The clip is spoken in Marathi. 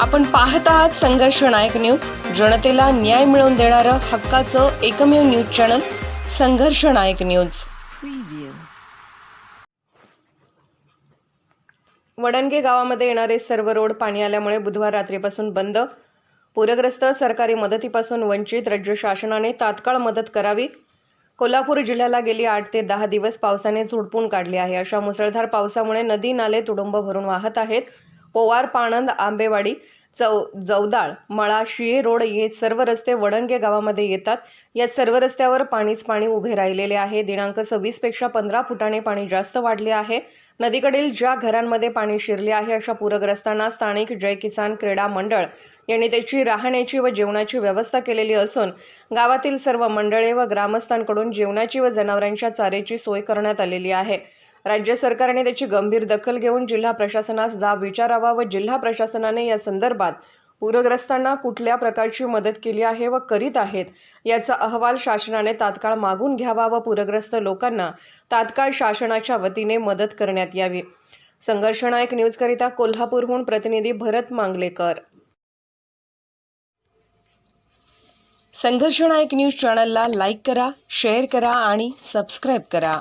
आपण पाहत आहात संघर्ष नायक न्यूज. जनतेला न्याय मिळवून देणारं हक्काचं एकमेव न्यूज चॅनल संघर्ष नायक न्यूज. वडणगे गावामध्ये येणारे सर्व रोड पाणी आल्यामुळे बुधवार रात्रीपासून बंद. पूरग्रस्त सरकारी मदतीपासून वंचित राज्य शासनाने तात्काळ मदत करावी. कोल्हापूर जिल्ह्याला गेली आठ ते दहा दिवस पावसाने झोडपून काढले आहे. अशा मुसळधार पावसामुळे नदी नाले तुडुंब भरून वाहत आहेत. पोवार पाणंद आंबेवाडी चौ जवदाळ मळा शिये रोड हे सर्व रस्ते वडंगे गावामध्ये येतात. या सर्व रस्त्यावर पाणीच पाणी उभे राहिलेले आहे. दिनांक सव्वीसपेक्षा पंधरा फुटाने पाणी जास्त वाढले आहे. नदीकडील ज्या घरांमध्ये पाणी शिरले आहे अशा पूरग्रस्तांना स्थानिक जय किसान क्रीडा मंडळ यांनी त्याची राहण्याची व जेवणाची व्यवस्था केलेली असून गावातील सर्व मंडळे व ग्रामस्थांकडून जेवणाची व जनावरांच्या चाऱ्याची सोय करण्यात आलेली आहे. राज्य सरकारने त्याची गंभीर दखल घेऊन जिल्हा प्रशासनास जाब विचारावा व जिल्हा प्रशासनाने या संदर्भात पूरग्रस्तांना कुठल्या प्रकारची मदत केली आहे व करीत आहेत याचा अहवाल शासनाने तात्काळ मागून घ्यावा व पूरग्रस्त लोकांना तात्काळ शासनाच्या वतीने मदत करण्यात यावी. संघर्ष नायक न्यूजकरिता कोल्हापूरहून प्रतिनिधी भरत मांगलेकर. संघर्षनायक न्यूज चॅनलला लाईक करा शेअर करा आणि सबस्क्राईब करा.